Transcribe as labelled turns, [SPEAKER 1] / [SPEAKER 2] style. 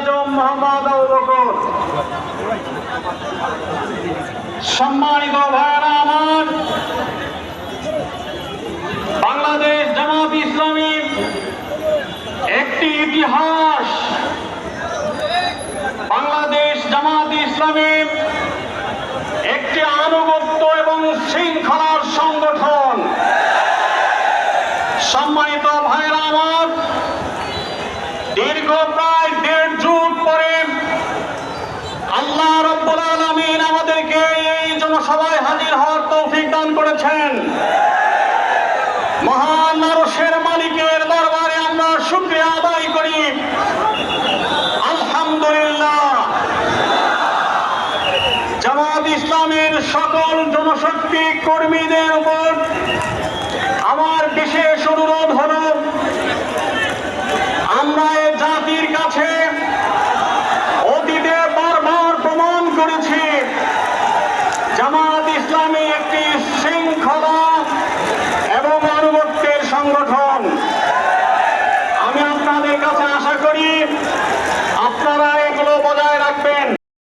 [SPEAKER 1] আজম মোহাম্মদ সম্মানিত ভাইরা আমার, বাংলাদেশ জামাত ইসলামী একটি ইতিহাস। বাংলাদেশ জামাত ইসলামী একটি আনুগত্য এবং শৃঙ্খলার সংগঠন। সম্মানিত ভাইরা আমার, দীর্ঘ প্রায় আলমিন আমাদেরকে এই জনসভায় হাজির হওয়ার তৌফিক দান করেছেন। মহান আরশের মালিকের দরবারে আমরা শুক্রিয়া আদায় করি। আলহামদুলিল্লাহ। জামাত ইসলামের সকল জনশক্তি কর্মীদের উপর আমার বিশেষ অনুরোধ হল, আমরা এ জাতির কাছে অতীতে বারবার প্রমাণ করেছি।